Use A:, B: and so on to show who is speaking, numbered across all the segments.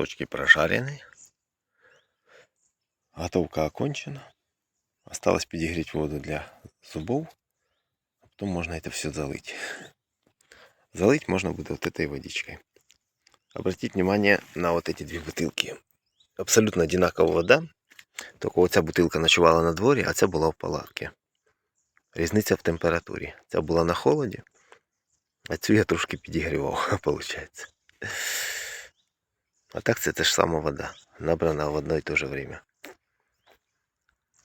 A: Кусочки прожарены. Готовка окончена. Осталось підігріти воду для зубов. А потом можно это все залить. Залить можно будет вот этой водичкой. Обратить внимание на вот эти две бутылки. Абсолютно одинаковая вода. Только оця бутилка ночувала на дворі, а ця була в палатці. Різниця в температурі. Ця була на холоді, а цю я трошки підігрівав, виходить. А так це те ж сама вода, набрана в одно і те же время.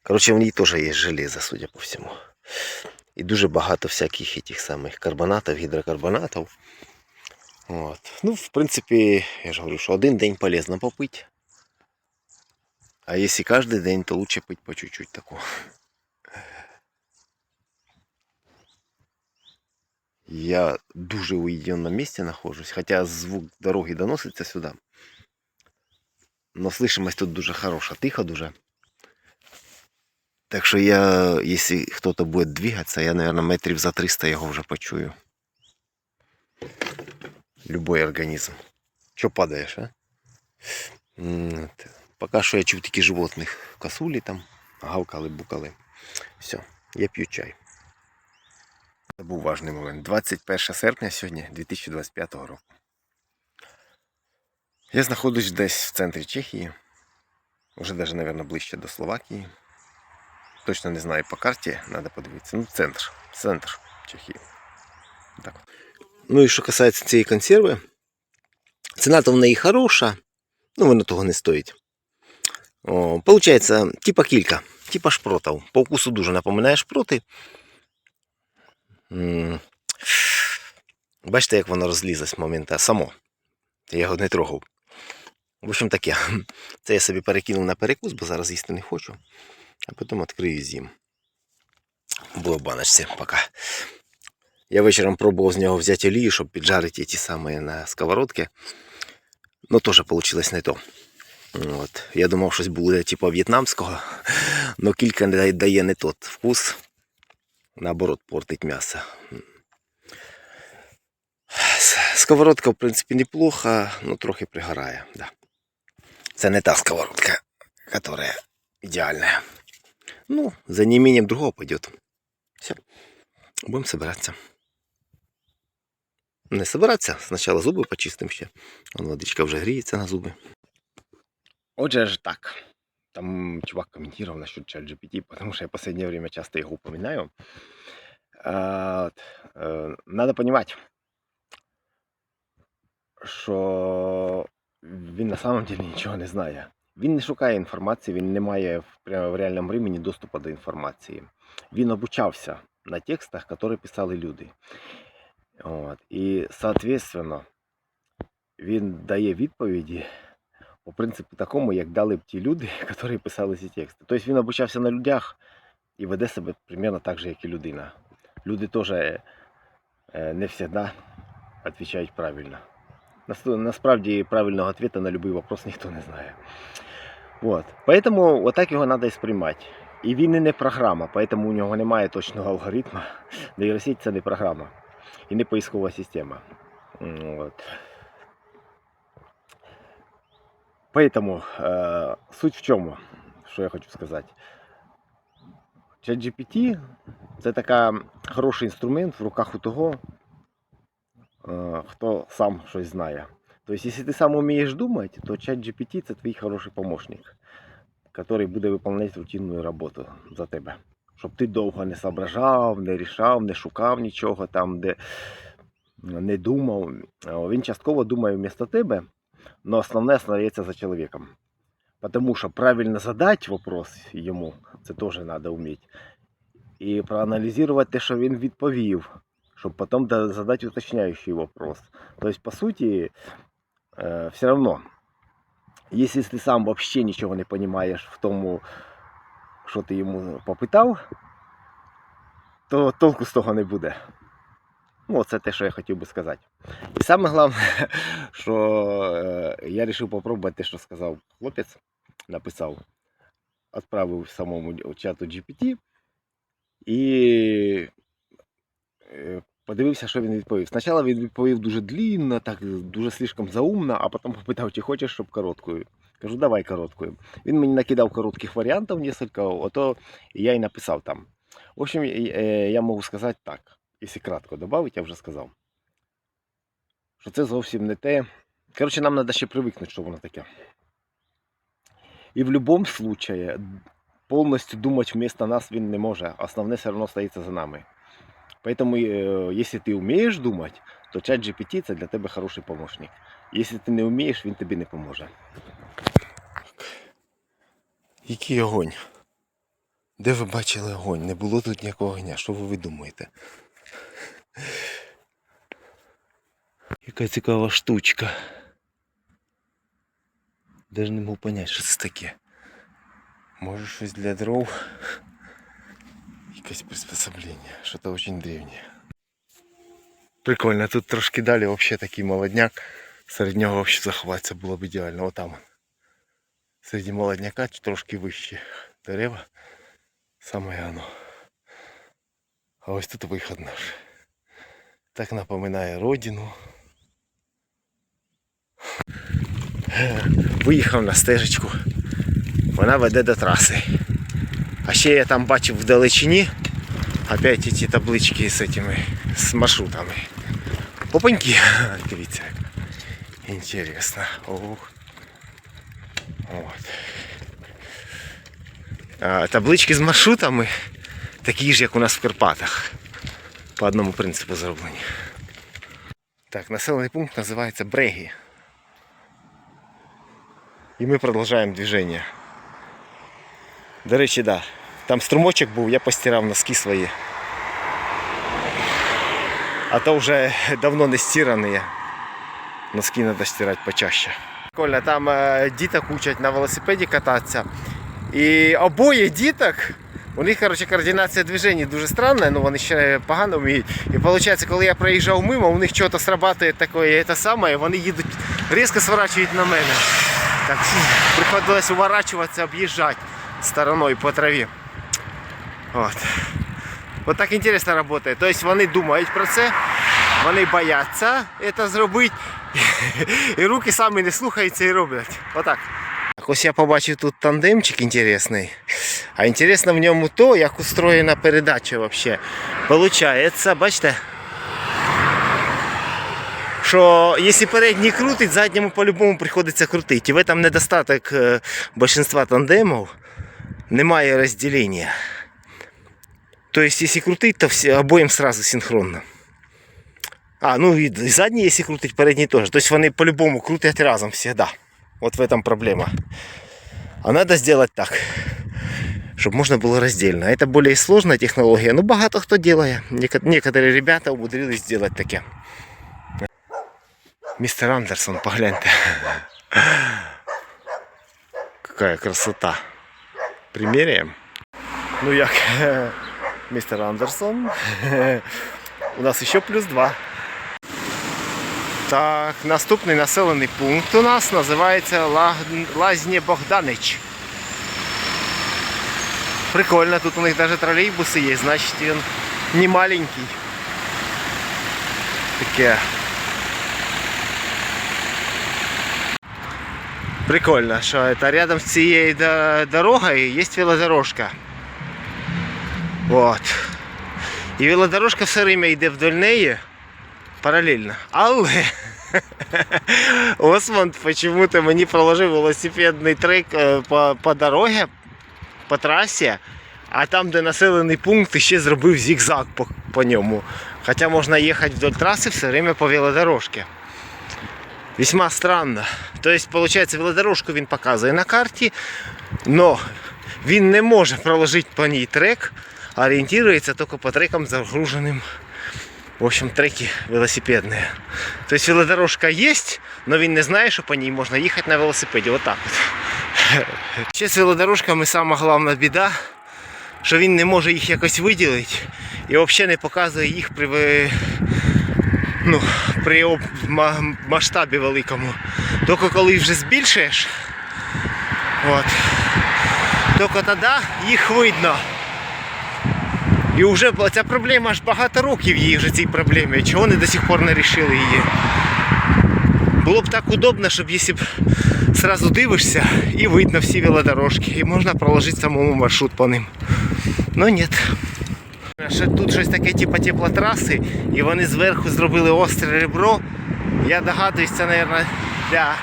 A: Коротше, в ній теж є железо, судя по всьому. І дуже багато всяких этих самих карбонатів, гідрокарбонатів. От. Ну, в принципі, я ж говорю, що один день полезно попити. А если каждый день, то лучше пить по чуть-чуть такого. Я дуже в уединенном месте нахожусь, хотя звук дороги доносится сюда. Но слышимость тут дуже хороша, тихо дуже. Так що я, если кто-то будет двигаться, я, наверное, метрів за 300 його вже почую. Любой организм. Що падаєш, а? Поки що я чув тільки животних. Косулі там, гавкали, букали. Все, я п'ю чай. Це був важний момент. 21 серпня сьогодні 2025 року. Я знаходжусь десь в центрі Чехії. Вже навіть, мабуть, ближче до Словакії. Точно не знаю по карті, треба подивитися. Ну, центр. Центр Чехії. Так. Ну і що касається цієї консерви, ціна то в неї хороша, ну воно того не стоїть. О, получається, типа кілька, типа шпротів. По вкусу дуже напоминає шпроти. Бачите, як воно розлізлось момента само. Я його не трогав. В общем таке. Це я собі перекинув на перекус, бо зараз їсти не хочу. А потім відкрию з'їм. Було в баночці поки. Я вечором пробував з нього взяти олію, щоб піджарити ті самі на сковородці. Ну, теж вийшло не то. От. Я думав, щось буде типу в'єтнамського, але кілька дає- не тот вкус. Наоборот, портить м'ясо. Сковородка, в принципі, неплохо, но трохи пригорає. Да. Це не та сковородка, яка ідеальна. Ну, за неимением другого пойдет. Все. Будем собираться. Не собираться, спочатку зуби почистим ще. Вон водичка вже гріється на зуби. Отже ж так. Там чувак комментировал насчет ChatGPT, потому что я в последнее время часто его упоминаю. Е, Надо понимать, що він на самом деле нічого не знає. Він не шукає інформації, він не має прямо в реальному времени доступу до інформації. Він обучався на текстах, які писали люди. От. І, соответственно, він дає відповіді по принципу такому, як дали б ті люди, які писали ці тексти. Тобто він обучався на людях і веде себе примерно так же, як і людина. Люди теж е, не завжди відповідають правильно. Нас- Насправді правильного ответа на будь-який вопрос ніхто не знає. Вот. Поэтому вот так його треба і сприймати. І він і не програма, поэтому у нього немає точного алгоритму. Нейросеть це не програма і не поискова система. М, Вот. Поэтому э, суть в чому, що я хочу сказати. ChatGPT це така хороший інструмент в руках у того, е, хто сам щось знає. Тобто, якщо ти сам вмієш думати, то ChatGPT це твій хороший помощник, який буде виконувати рутинну роботу за тебе. Щоб ти довго не соображав, не рішав, не шукав нічого там, де не думав. Е, Він частково думає вмісто тебе, але основне остається за чоловіком. Потому що правильно задати вопрос йому, це теж треба вміти. І проаналізувати те, що він відповів, щоб потім да- задати уточняючий вопрос. Тобто, по суті, э, все равно, если ты сам вообще ничего не понимаешь в тому, що ти йому попитав, то толку з того не буде. Ну, це те, що я хотів би сказати. І саме головне, що е, я вирішив попробувати те, що сказав хлопець, написав, відправив самому чату GPT і е, Подивився, що він відповів. Спочатку він відповів дуже длінно, так дуже слишком заумно, а потім попитав, чи хочеш, щоб короткою. Кажу, давай короткою. Він мені накидав коротких варіантів несколько, ото я і написав там. В общем, е, я можу сказати так, якщо кратко додати, я вже сказав. Що це зовсім не те. Коротше, нам треба ще привикнути, що воно таке. І в будь-якому випадку повністю думати вместо нас він не може. Основне все одно стоїться за нами. Поэтому, э, если ты умеешь думать, то чат GPT це для тебе хороший помощник. Якщо ти не вмієш, він тобі не поможе. Який огонь? Де ви бачили огонь? Не було тут ніякого огня. Що ви думаєте? Яка цікава штучка. Даже не можу поняти, що це таке. Може щось для дров. Якесь приспособлення, що то дуже древнє. Прикольно, тут трошки далі взагалі такий молодняк. Серед нього взагалі заховатися було б ідеально. Отам. Серед молодняка трошки вище дерева. Саме оно. А ось тут виход наш. Так напоминає родину. Виїхав на стежечку. Вона веде до траси. А ще я там бачив вдалечині опять эти таблички з этими з маршрутами. Опаньки, дивіться. як Інтересно. Ох. От. А, таблички з маршрутами такі ж, як у нас в Карпатах. По одному принципу зроблені. Так, населений пункт називається Бреги. І ми продовжуємо движення. До речі, да. Там струмочок був, я постирав носки свої. А то вже давно не стирані. Носки треба стирати почаще. Прикольно, там е, діток учать на велосипеді кататися. І обоє діток, у них коротше, координація движення дуже странна, ну вони ще погано вміють. І виходить, коли я проїжджав мимо, у них щось срабатує таке, це саме, і вони їдуть, різко сворачують на мене. Так приходилось уворачуватися, об'їжджати стороною по траві. От. От так інтересно працює. Тобто вони думають про це, вони бояться це зробити, і руки самі не слухаються і роблять. Отак. Так, ось я побачив тут тандемчик інтересний. А інтересно в ньому то, як устроєна передача взагалі. Получається, бачите, що якщо передній крутить, задньому по-любому приходиться крутити. І в этом недостаток е, большинства тандемів. Немає розділення. Тобто, якщо крутить, то всі, обоїм сразу синхронно. А, ну і задній, якщо крутить, передній теж. Тобто вони по-любому крутять разом всегда. Вот в этом проблема. А надо сделать так, чтобы можно было раздельно. Это более сложная технология, но багато хто делает. Неко- Некоторые ребята умудрились сделать таке. Мистер Андерсон, погляньте. Какая красота. Примеряем. Ну як, мистер Андерсон. У нас ще плюс два. Так, наступний населений пункт у нас називається Ла- Лазні Богданич. Прикольно, тут у них навіть тролейбуси є, значить він не маленький. Таке. Прикольно, що это рядом з цією до- дорогою є велодорожка. Вот. І велодорожка все время йде вдоль неї паралельно. Але Осмонд почему-то мені проложив велосипедний трек е, по, по дорозі, по трасі, а там, де населений пункт, ще зробив зигзаг по, по ньому. Хоча можна їхати вдоль траси все время по велодорожці. Весьма странно. Тобто, виходить, велодорожку він показує на карті, но він не може проложити по ній трек, а орієнтується тільки по трекам загруженим в общем, треки велосипедные. То есть велодорожка есть, но він не знає, що по ній можна їхати на велосипеді. Отак от. Ще з велодорожками сама головна біда, що він не може їх якось виділити і взагалі не показує їх при, ну, при масштабі великому. Тільки коли вже збільшуєш, от, тільки тоді їх видно. І вже ця проблема аж багато років їй вже цій проблемі. Чого вони до сих пор не рішили її? Було б так удобно, щоб якщо б сразу дивишся і видно всі велодорожки, і можна проложити самому маршрут по ним. Ну ні. Ще тут щось таке, типу теплотраси, і вони зверху зробили остре ребро. Я догадуюсь, це, мабуть, для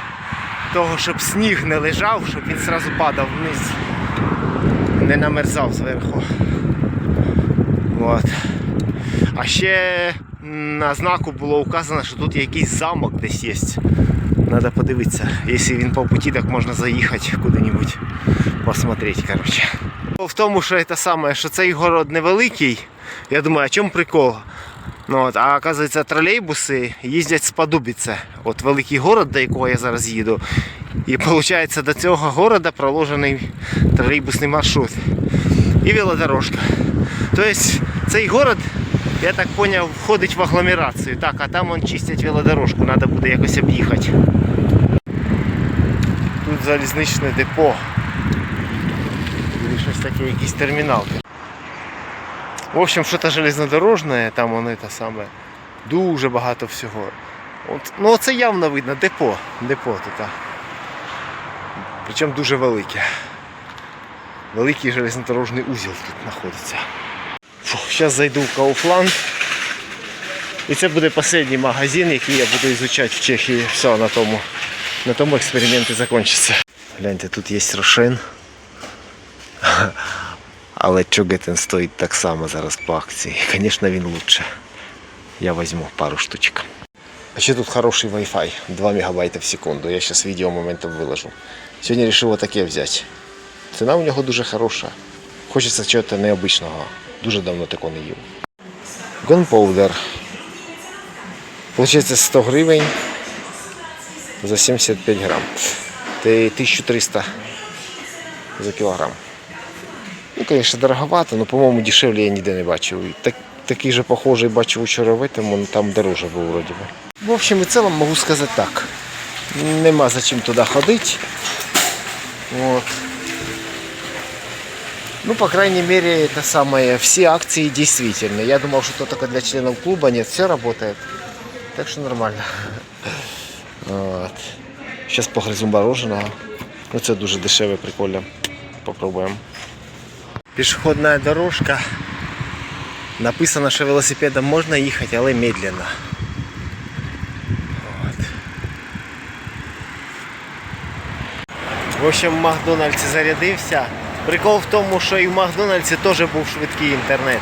A: того, щоб сніг не лежав, щоб він сразу падав вниз. Не намерзав зверху. От. А ще на знаку було указано, що тут якийсь замок десь є. Надо подивитися. Якщо він по путі, так можна заїхати куди-небудь посмотреть, короче. В тому, що це саме, що цей город невеликий. Я думаю, а чому прикол? Ну, от, а оказується, тролейбуси їздять з Подубіце. От великий город, до якого я зараз їду. І виходить, до цього города проложений тролейбусний маршрут. І велодорожка. Тобто цей город, я так зрозумів, входить в агломерацію. Так, а там он чистять велодорожку, треба буде якось об'їхати. Тут залізничне депо. Таке, якийсь термінал. В общем, що-то железнодорожне, там воно те саме. Дуже багато всього. От, ну це явно видно, депо. Депо тут. Причому дуже велике. Великий железнодорожний узел тут знаходиться. Зараз зайду в Кауфланд. І це буде останній магазин, який я буду изучати в Чехії. Все, на тому, на тому експерименти закінчаться. Гляньте, тут є рошен. Але Чугетен стоїть так само зараз по акції. Звісно, він лучше. Я візьму пару штучок. А ще тут хороший Wi-Fi, 2 мегабайта в секунду. Я зараз відео моментом виложу. Сьогодні вирішив отаке взяти. Ціна у нього дуже хороша. Хочеться чогось необичного. Дуже давно такого не їв. Gunpowder. Получається 100 гривень за 75 грам. Це 1300 за кілограм. Ну, звісно, дороговато, але, по-моєму, дешевле я ніде не бачив. І Так, такий же похожий бачив вчора в этом, он там дороже був вроді би. В общем і цілому можу сказати так. Нема за чим туди ходити. Вот. Ну, по крайней мере, это самое, все акции действительны. Я думал, что это только для членов клуба. Нет, все работает. Так что нормально. Вот. Сейчас погрызу мороженого. Ну, це дуже дешеве, прикольно. Попробуємо. Пішохідна дорожка. Написано, що велосипедом можна їхати, але медленно. От. В общем, в Макдональдсі зарядився. Прикол в тому, що і в Макдональдсі теж був швидкий інтернет.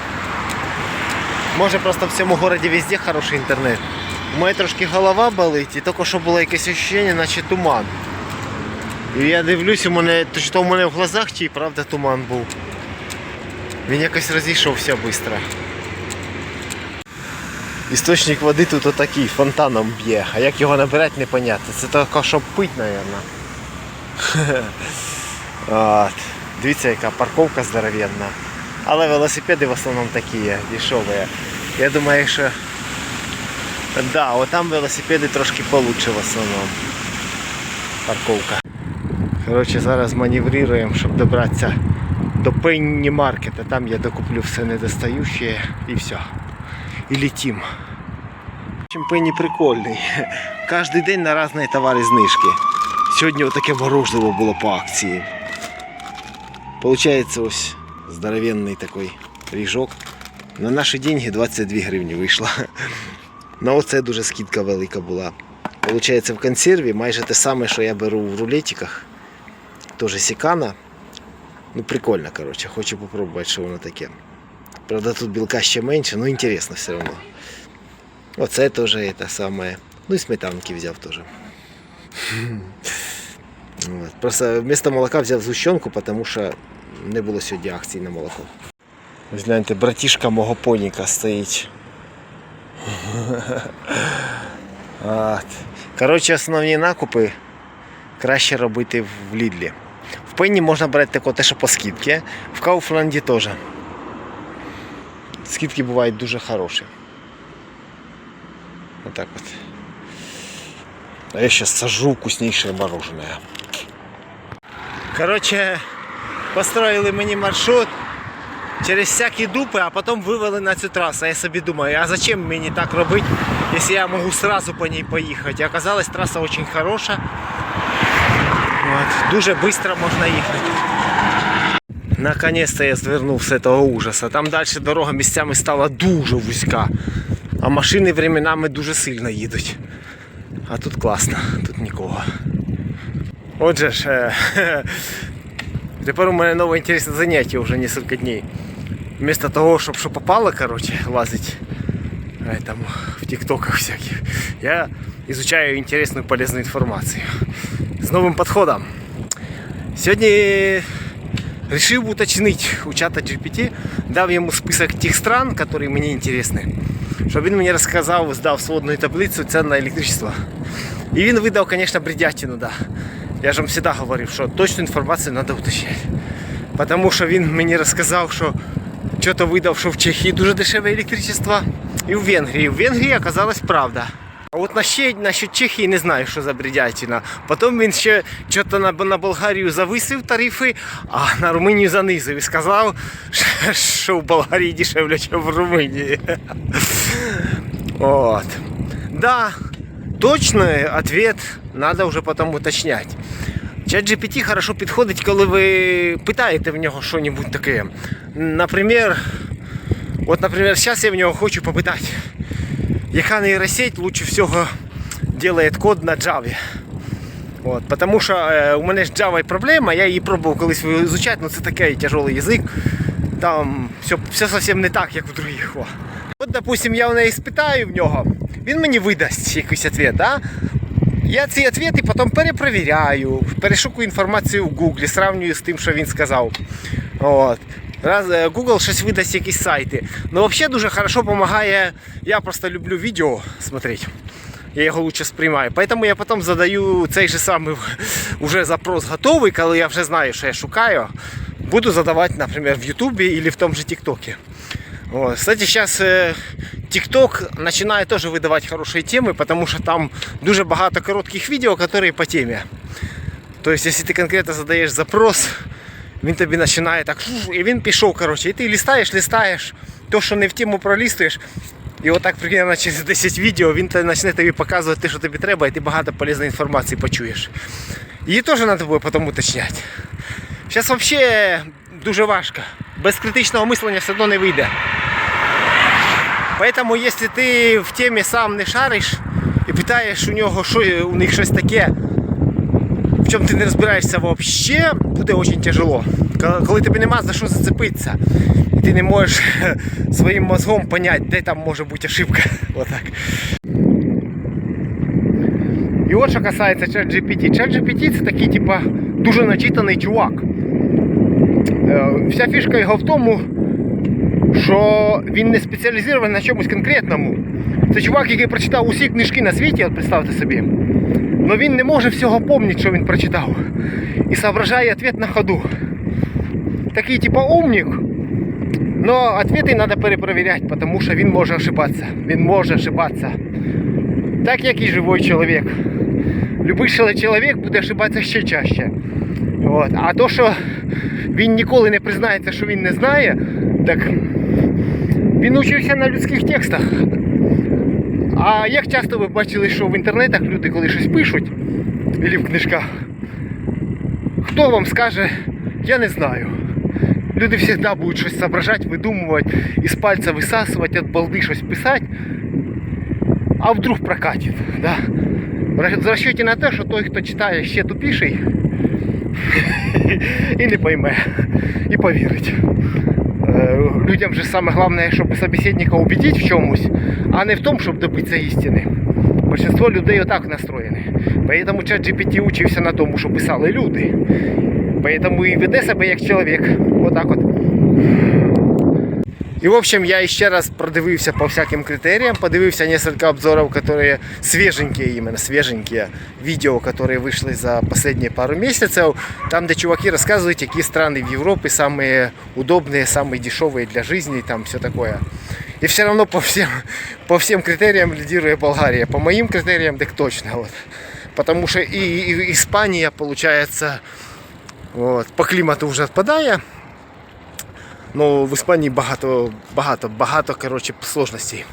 A: Може просто в цьому городі везде хороший інтернет. У мене трошки голова болить і тільки що було якесь відчуття, наче туман. І я дивлюсь, у мене, то то у мене в глазах, чи правда туман був. Він якось розійшовся швидко. Істочник води тут отакий, фонтаном б'є. А як його набирати, непонятно. Це тільки щоб пить, мабуть. Дивіться, яка парковка здоровенна. Але велосипеди в основному такі є, дешеві. Я думаю, що да, от там велосипеди трошки получше в основному. Парковка. Коротше, зараз маневруємо, щоб добратися до Пенні Маркета. Там я докуплю все недостающее і все. І летим. Чим Пенні прикольний. Кожен день на різні товари знижки. Сьогодні отаке мороженое було по акції. Получается ось здоровенный такой ріжок. На наші деньги 22 гривні вийшло. На оце дуже скидка велика була. Получається в консерві майже те саме, що я беру в рулетиках. Тоже сікана. Ну прикольно, короче. Хочу попробувати, що воно таке. Правда, тут білка ще менше, но інтересно все одно. Оце теж те саме. Ну і сметанки взяв теж. Вот. Просто вместо молока взяв згущенку, потому що не було сьогодні акцій на молоко. Ось гляньте, братішка мого поніка стоїть. От. Коротше, основні накупи краще робити в Лідлі. Пенні можна брати таке те, що по скидці, в Кауфланді теж. Скидки бувають дуже хороші. Отак от. А я сейчас сажу вкуснейшее мороженое. Короче, построили мені маршрут. через всякі дупи, а потім вивели на цю трасу. Я собі думаю, а зачем мені так робити, якщо я можу сразу по ній поїхати. Оказалось, траса дуже хороша. От, дуже швидко можна їхати. Наконец-то я звернув з цього ужаса. Там далі дорога місцями стала дуже вузька, а машини временами дуже сильно їдуть. А тут класно, тут нікого. Отже ж, е, тепер у мене нове інтересне заняття вже кілька днів. Вместо того, щоб що попало, короче, лазить е, там, в тиктоках всяких, я изучаю интересную полезную информацию. С новым подходом. Сегодня решил уточнить у чата GPT, дав ему список тих стран, которые мне интересны, щоб він мені розказав, здав сводну таблицю цен на електричество. І він видав, звісно, бредятину, да. Я ж вам завжди говорив, що точну інформацію треба уточняти. Тому що він мені розказав, що що-то видав, що в Чехії дуже дешеве електричество, і в Венгрії. В Венгрії оказалась правда. А от на ще насчет Чехії не знаю, що за бредятина. Потім він ще що-то на, на Болгарію зависив тарифи, а на Румунію занизив і сказав, що в Болгарії дешевле, ніж в Румунії. От. Да, точный ответ надо вже потім уточнять. Чат GPT хорошо підходить, коли ви питаєте в нього щось таке. Наприклад, от, наприклад, зараз я в нього хочу попитати, яка нейросеть лучше всього делает код на Java. От, потому що е, у мене ж Java проблема, я її пробував колись вивчати, але це такий тяжелий язик. Там все, все зовсім не так, як у других. О. От, допустим, я в неї спитаю в нього, він мені видасть якийсь відповідь, да? Я ці відповіді потім перепровіряю, перешукую інформацію в Google, сравнюю з тим, що він сказав. От. Раз е, Google щось видасть якісь сайти. Ну, взагалі дуже хорошо допомагає. Я просто люблю відео смотреть. Я його лучше сприймаю. Поэтому я потім задаю цей же самий уже запрос готовий, коли я вже знаю, що я шукаю. Буду задавати, наприклад, в Ютубі або в тому же ТикТоке. Вот. Кстати, сейчас э, TikTok начинает тоже выдавать хорошие темы, потому что там дуже багато коротких відео, которые по теме. То есть, если ты конкретно задаешь запрос, він тобі починає так, і він пішов, короче, і ти листаєш, листаєш, то, що не в тему пролистуєш, і отак примерно через 10 відео він почне тобі показувати те, що тобі треба, і ти багато полезної інформації почуєш. Її теж треба буде потім уточняти. Зараз взагалі дуже важко. Без критичного мислення все одно не вийде. Поэтому, если ти в темі сам не шариш і питаєш у нього, що у них щось таке, чому ти не розбираєшся взагалі, буде дуже тяжело. Коли- тобі нема за що зацепитися, і ти не можеш своїм мозгом поняти, де там може бути ошибка. Отак. І от що касається ChatGPT. ChatGPT це такий, типа, дуже начитаний чувак. Е, Вся фішка його в тому, що він не спеціалізований на чомусь конкретному. Це чувак, який прочитав усі книжки на світі, от представте собі. Но він не може всього пам'ятати, що він прочитав. І соображає відповідь на ходу. Такий типа умник. Но ответы надо перепровіряти, тому що він може ошибатися. Він може ошибатися. Так як і живий чоловік. Любий чоловік буде ошибатися ще чаще. От. А то, що він ніколи не признається, що він не знає, так він учився на людських текстах. А як часто ви бачили, що в інтернетах люди, коли щось пишуть, або в книжках, хто вам скаже, я не знаю. Люди завжди будуть щось соображати, видумувати, із пальця висасувати, від балди щось писати, а вдруг прокатить. Да? В на те, що той, хто читає ще тупіший, і не пойме, і повірить. Е, Людям же самое главное, щоб собеседника убедить в чомусь, а не в тому, щоб добитися істини. Большинство людей отак настроєні. Поэтому чат GPT учився на тому, що писали люди. Поэтому і веде себе як чоловік. Отак от. І в общем, я ще раз продивився по всяким критериям, подивився несколько обзоров, которые свеженькие, именно свеженькие видео, которые вышли за последние пару месяцев, там, где чуваки рассказывают, какие страны в Европе самые удобные, самые дешевые для жизни, и там все такое. И все равно по всем, по всем критериям лидирует Болгария. По моим критериям, так точно. Вот. Потому что и, и Испания, получается, вот, по климату уже отпадая. Ну, в Іспанії багато, багато, багато коротше, сложностей.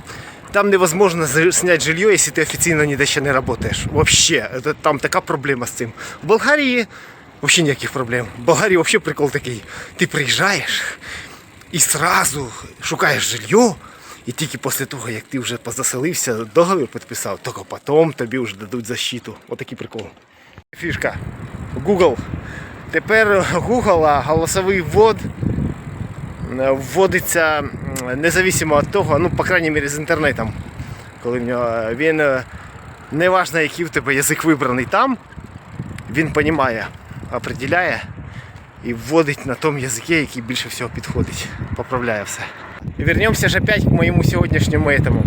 A: Там невозможно снять жилье, если ты официально ніде ще не работаешь. Вообще, это, там така проблема з цим. В Болгарії вообще ніяких проблем. В Болгарії вообще прикол такий. Ти приїжджаєш і сразу шукаєш жилье, і тільки після того, як ти вже позаселився, договір підписав, тільки потім тобі вже дадуть защиту. Отакий прикол. Фішка. Google. Тепер Google, голосовий ввод вводиться независимо від того, ну, по крайній мірі, з інтернетом. Коли в нього він е, не який в тебе язик вибраний там, він розуміє, определяє і вводить на тому язикі, який більше всього підходить. Поправляє все. Вернемося ж опять к моєму сьогоднішньому этому.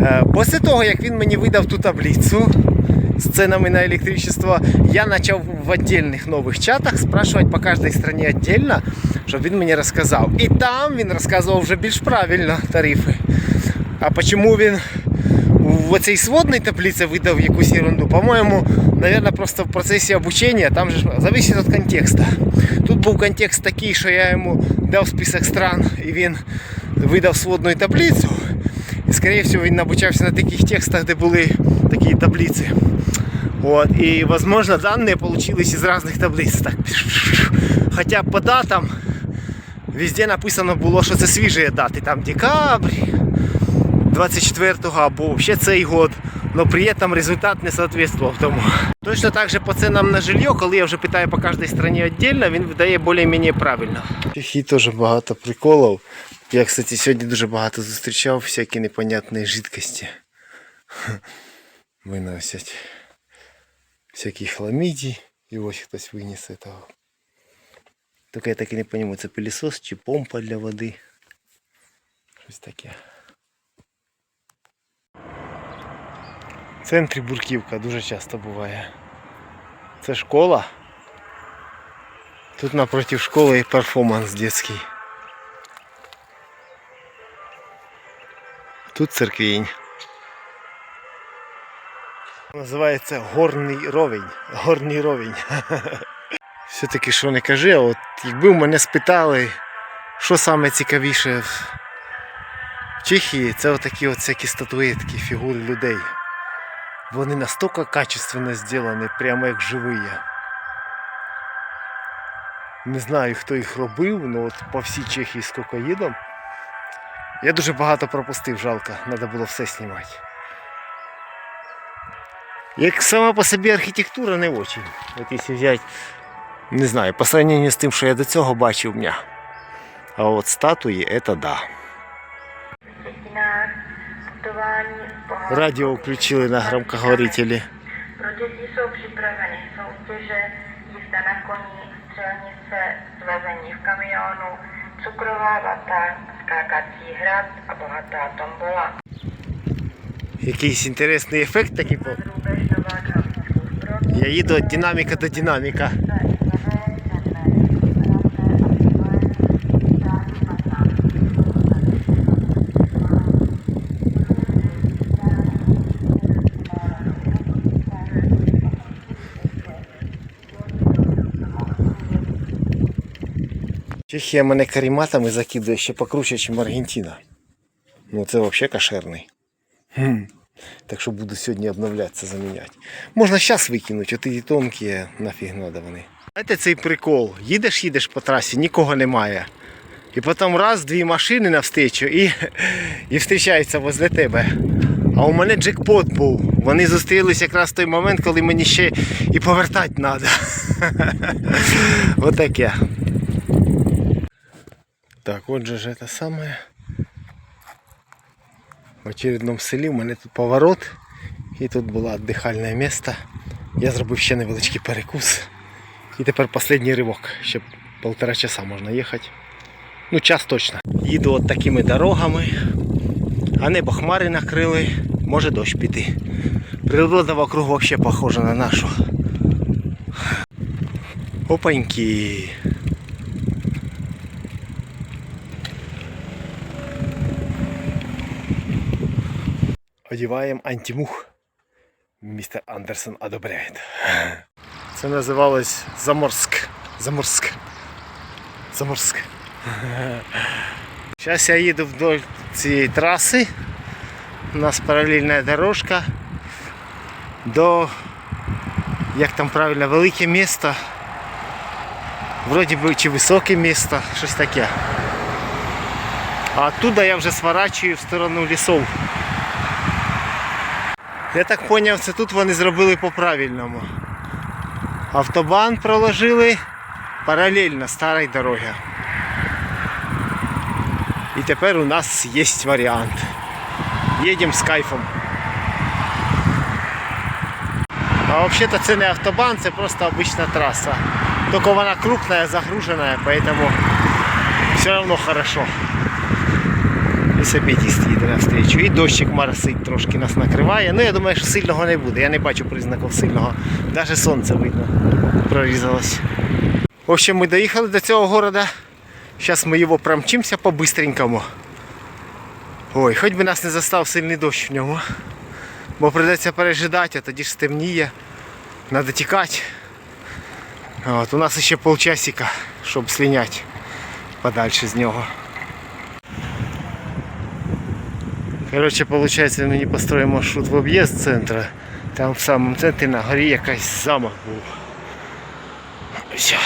A: Е, Після того, як він мені видав ту таблицю з ценами на електричество, я почав в отдельних нових чатах спрашивати по кожній країні віддільно, щоб він мені розказав. І там він розказував вже більш правильно тарифи. А чому він в оцій сводній таблиці видав якусь ерунду? По-моєму, наверное, просто в процесі обучення там же ж зависить від контексту. Тут був контекст такий, що я йому дав список стран і він видав сводну таблицю. І, скоріше всього, він навчався на таких текстах, де були такі таблиці. Вот. И, возможно, данные получились из разных таблиц. Так. Хотя по датам везде написано було, що це свіжі дати. Там декабрь, 24-го або взагалі цей год. Но при этом результат не соответствував тому. Точно так же по ценам на жилье, коли я вже питаю по кожній країні віддільно, він видає більш-менш правильно. Чехії теж багато приколів. Я, кстати, сьогодні дуже багато зустрічав всякі непонятні жидкості. Виносять всякі хламіді. І ось хтось виніс этого. Тільки я так і не розумію, це пилісос чи помпа для води. Щось таке. В центрі бурківка дуже часто буває. Це школа. Тут напротив школи і перформанс дитячий. Тут церквінь. Називається горний ровень. Горний ровень. Все-таки що не кажи, а от якби мене спитали, що саме цікавіше в Чехії, це отакі от всякі статуетки, фігури людей. Вони настільки качественно зроблені, прямо як живі. Не знаю, хто їх робив, але от по всій Чехії скільки їдом. Я дуже багато пропустив, жалко, треба було все знімати. Як сама по собі архітектура не очень. От якщо взяти, не знаю, по сравнению з тим, що я до цього бачив дня. А от статуї, це да. Радіо включили на громкоговорителі.
B: Cukrová vata, skákací hrad a bohatá tombola.
A: Якийсь інтересний ефект такий.
B: Nová
A: Я їду від динаміка до динаміка. Чехія мене каріматами закидує ще покруче, ніж Аргентина. Ну це взагалі кошерний. Так що буду сьогодні обновлятися, заміняти. Можна зараз викинути, от ті тонкі нафіг надо вони. Знаєте цей прикол? Їдеш, їдеш по трасі, нікого немає. І потім раз, дві машини навстрічу і, і зустрічаються возле тебе. А у мене джекпот був. Вони зустрілись якраз в той момент, коли мені ще і повертати треба. Отаке. Так, отже ж це саме. В очередному селі у мене тут поворот. І тут було віддихальне місце. Я зробив ще невеличкий перекус. І тепер останній ривок. Ще полтора часа можна їхати. Ну, час точно. Їду от такими дорогами, а небо хмари накрили, може дощ піти. Природа вокруг вообще похожа на нашу. Опаньки. Одіваємо антимух. Містер Андерсон одобряє. Це називалось Заморськ. Заморськ. Заморськ. Зараз я їду вдоль цієї траси. У нас паралельна дорожка до, як там правильно, велике місто. Вроді би чи високе місто, щось таке. А оттуда я вже сворачую в сторону лісов. Я так зрозумів, це тут вони зробили по-правильному. Автобан проложили паралельно старій дорогі. І тепер у нас є варіант. Їдемо з кайфом. А взагалі це не автобан, це просто обична траса. Тільки вона крупная, загружена, поэтому все равно хорошо. Велосипедист їде навстрічу. І дощик моросить трошки нас накриває. Ну я думаю, що сильного не буде. Я не бачу признаків сильного. Навіть сонце видно. Прорізалось. В общем, ми доїхали до цього города. Зараз ми його промчимося по-бистренькому. Ой, хоч би нас не застав сильний дощ в ньому. Бо прийдеться пережидати, а тоді ж стемніє. Надо тікати. От, у нас ще полчасика, щоб слиняти подальше з нього. Коротше, виходить, мы мені построїв маршрут в об'їзд центра. Там в самому центрі на горі якась замок був. Все.